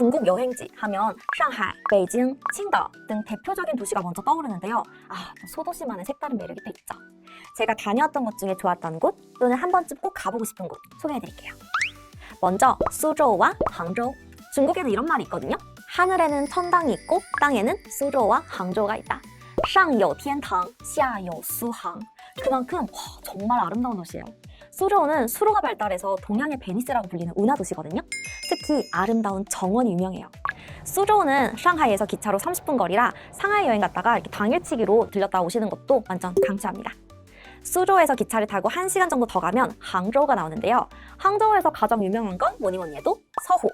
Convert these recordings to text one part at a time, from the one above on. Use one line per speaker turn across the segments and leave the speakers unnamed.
중국 여행지 하면 상하이, 베이징, 칭다 등 대표적인 도시가 먼저 떠오르는데요. 아, 또 소도시만의 색다른 매력이 또 있죠. 제가 다녀왔던 곳 중에 좋았던 곳 또는 한 번쯤 꼭 가보고 싶은 곳 소개해드릴게요. 먼저 수저우와 항저우. 중국에는 이런 말이 있거든요. 하늘에는 천당이 있고 땅에는 수저우와 항저우가 있다. 上有天堂,下有苏杭. 그만큼 와, 정말 아름다운 도시예요. 수저우는 수로가 발달해서 동양의 베니스라고 불리는 운하 도시거든요. 특히 아름다운 정원이 유명해요. 수저우는 상하이에서 기차로 30분 거리라 상하이 여행 갔다가 이렇게 당일치기로 들렸다 오시는 것도 완전 강추합니다. 수저우에서 기차를 타고 1시간 정도 더 가면 항저우가 나오는데요. 항저우에서 가장 유명한 건 뭐니 뭐니 해도 서호.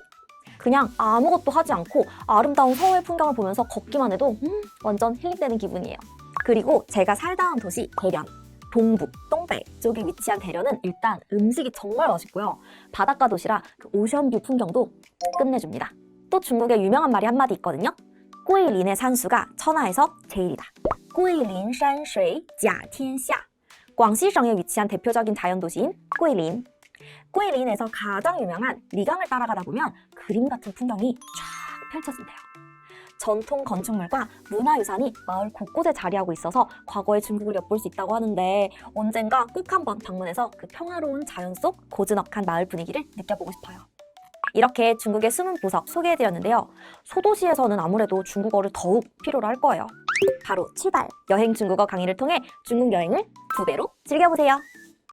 그냥 아무것도 하지 않고 아름다운 서호의 풍경을 보면서 걷기만 해도 음, 완전 힐링되는 기분이에요. 그리고 제가 살다 온 도시 대련. 동북,東北 쪽에 위치한 대련은 일단 음식이 정말 맛있고요. 바닷가 도시라 그 오션뷰 풍경도 끝내줍니다. 또 중국에 유명한 말이 한마디 있거든요. 꼬이린의 산수가 천하에서 제일이다. 꼬이린 산수이 甲天下. 광시성에 위치한 대표적인 자연도시인 꼬이린. 꼬이린에서 가장 유명한 리강을 따라가다 보면 그림 같은 풍경이 쫙 펼쳐진대요. 전통 건축물과 문화유산이 마을 곳곳에 자리하고 있어서 과거의 중국을 엿볼 수 있다고 하는데 언젠가 꼭 한번 방문해서 그 평화로운 자연 속 고즈넉한 마을 분위기를 느껴보고 싶어요. 이렇게 중국의 숨은 보석 소개해드렸는데요. 소도시에서는 아무래도 중국어를 더욱 필요로 할 거예요. 바로 출발! 여행 중국어 강의를 통해 중국 여행을 두 배로 즐겨보세요.